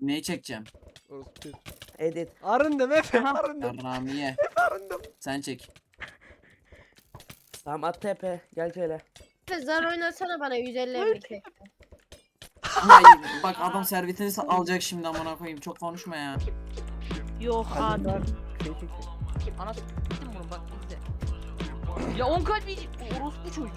Neyi çekeceğim? Orospu. Edit. Arındım Efe arındım. Yarramiye. Arındım. Sen çek. Tamam at tepe. Gel şöyle. Zar oynasana bana 150 emlik. Hayır bak adam servetini sa- alacak şimdi amına koyayım. Çok konuşma ya. Yok abi. Şey çek. Ana s**tim bunu bak izle. Ya 10 kalp yiyecek orospu çocuğu.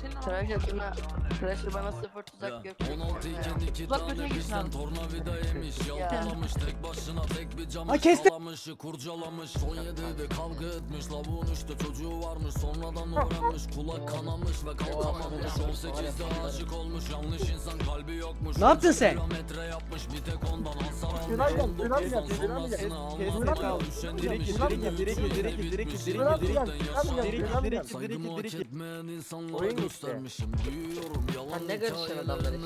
Senin ana Tıraş bana, tıraşı bana sıfır tuzak yok. 16 iken iki Uzak tane götüne gitsin bizden abi. tornavida yemiş Yalpalamış tek başına tek bir camı Ha, kestim. çalalamış Kurcalamış 17'de kavga etmiş Lavuğun işte çocuğu varmış Sonradan öğrenmiş kulak kanamış ve kalkamamış 18'de aşık olmuş Yanlış insan kalbi yokmuş Ne yaptın sen? Kilometre yapmış bir tek ondan hasar Şuna almış gel, şuna gel, 19 şuna gel. sonrasını Kes, almadı kes, al. Düşen Direkt, demiş direkt, yirmi direkt, üç, direkt, yirmi direkt, bitmiş, direkt, yirmi direkt, birden direkt, yaşamış. direkt, Oyun göstermişim. Yalan ne karışıyorsun adamların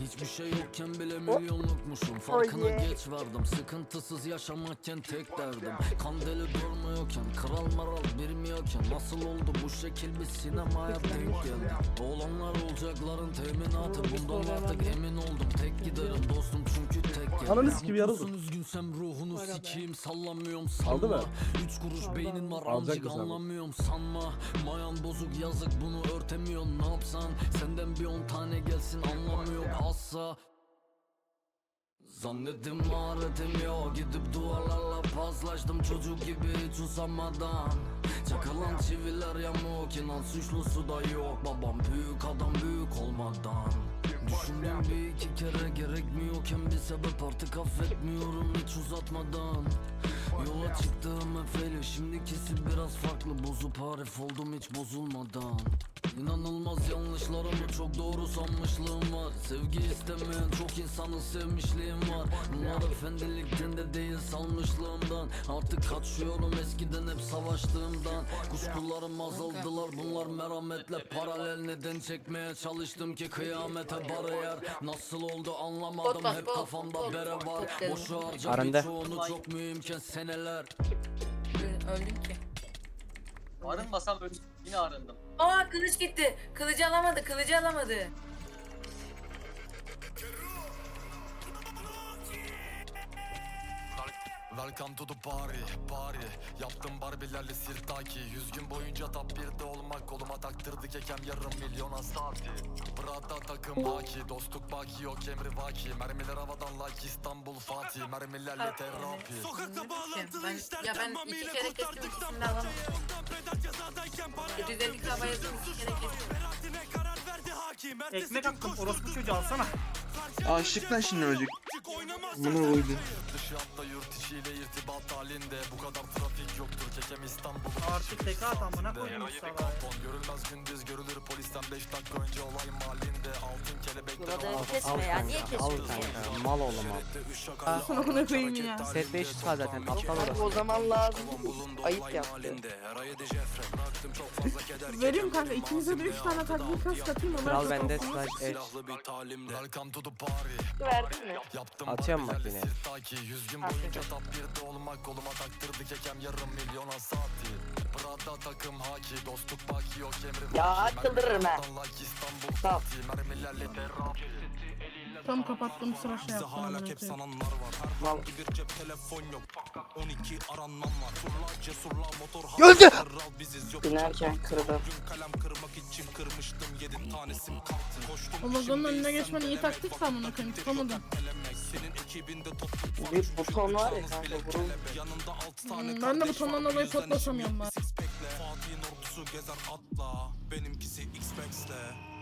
Hiçbir şey yokken bile milyonlukmuşum. Farkına geç vardım Sıkıntısız yaşamakken tek derdim. Kandeli durmuyorken Kral maral bilmiyorken Nasıl oldu bu şekil? Bir sinemaya denk geldi Olanlar olacakların teminatı. Bundan artık emin oldum. Tek giderim dostum çünkü tek geldim Ananı sikim yarıldı. Mutlusun üzgünsem ruhunu sikeyim Sallamıyorum Aldı mı? sanma Üç kuruş beynin var abi? Anlamıyorum sanma. Mayan bozuk yazık bunu örtemiyorsun ne yapsan? Senden bir on tane gelsin anlamı yok asla. Zannettim maharetim yok. Gidip duvarlarla paslaştım. Çocuk gibi hiç usamadan Çakılan çiviler yamuk. İnan suçlusu da yok. Babam büyük adam büyük olmadan. Düşündüm bir iki kere gerekmiyorken bir sebep artık affetmiyorum. Hiç uzatmadan Yola çıktığım efeyle şimdikisi biraz farklı Bozup harif oldum hiç bozulmadan. İnanılmaz yanlışlarımı çok doğru sanmışlığım var. Sevgi istemeyen çok insanın sevmişliğim var. Bunlar efendilikten de değil salmışlığımdan. Artık kaçıyorum eskiden hep savaştığımdan. Kuşkularım azaldılar bunlar merhametle paralel Neden çekmeye çalıştım ki kıyamete bariyer Nasıl oldu anlamadım hep kafamda bere var. Boşu harca birçoğunu çok mühimken seneler Öldüm ki. Arınmasam öl yine arındım. Aa kılıç gitti. Kılıcı alamadı, kılıcı alamadı. Welcome to the party, party. Yaptım barbilerle sirtaki. Yüz gün boyunca top 1'de olmak Koluma taktırdı kekem yarım milyona saati Prada takım haki Dostluk baki yok emri vaki. Mermiler havadan like İstanbul Fatih. Mermilerle terapi. Sokakta bağlantılı işler Ya ben iki kere kestim ikisini de alamadım. 750 kaba yazdım iki kere kestim. Ekmek attım orospu çocuğu alsana. Aşık lan şimdi ölecek. Bunu koydu. Dışı hatta yurt içiyle irtibat halinde Bu kadar trafik yoktur kekem İstanbul Artık tek at amına koyayım Görülmez gündüz görülür polisten 5 dakika önce olay mahallinde Buraları kesme ya. Niye Al kesiyorsun? kanka mal oğlum al. Amına koyayım ya. Set 500 var zaten aptal. O zaman lazım. Ayıp yaptı. Vereyim kanka ikinize de 3 tane takviye kas katayım onlar Kral da bende slash edge. Verdin mi? Yaptım Atıyorum bak yine. sirtaki Yüz gün boyunca top 1'de olmak Koluma taktırdı kekem yarım milyona saati Prada takım haki Dostluk baki yok emri Ya çıldırırım ha. Tamam. Tam kapattım sıra şey yaptım. amına koyayım. sananlar var Her hangi bir cep telefon yok 12 aranmam var Turla cesurla motor Öldü! Biziz yok Binerken kırdım. Bugün kalem kırmak için kırmıştım 7 tanesim kalktı Koştum Omuzunun önüne geçmen iyi taktik amına koyayım. Tutamadım. Bir buton var ya kanka vurul. Yanında 6 tane Hmm, ben de butondan dolayı pot basamıyorum ben. Fatih'in ordusu gezer atla Benimkisi X-Max'le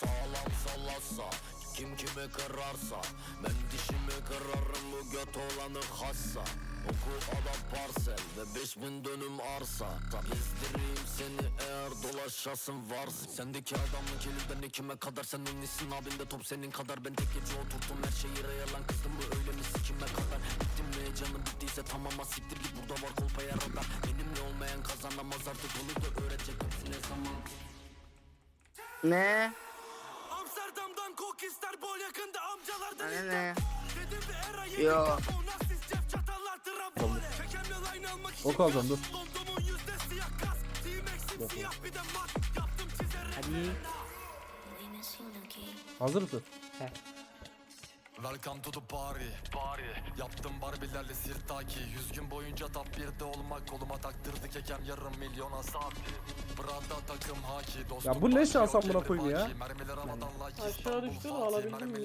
Sağlam sallasa kim kimi kırarsa Ben dişimi kırarım bu göt olanı hassa Oku adam parsel ve 5000 dönüm arsa. Gezdireyim seni eğer dolaşasın varsın. Sendeki adamın kiliden kime kadar Sen ünlüsün abinde top senin kadar. Ben tek gece oturttum her şeyi reyalan kızdım bu öyle mi sikime kadar. Bittim mi canım bittiyse tamam siktir git. Burada var kolpa yarada Benimle olmayan kazanamaz artık. Onu da öğretecek hepsine zaman? Ne? Anne. Yo. Tamam. Ok alacağım dur. Hadi. Hazır mısın? He. Welcome to the party, party. Yaptım barbilerle sirtaki Yüz gün boyunca top birde olmak Koluma taktırdı kekem yarım milyon hasat Bırak ya bu ne şans amına koyayım ya. Aşağı düştü de alabildim mi?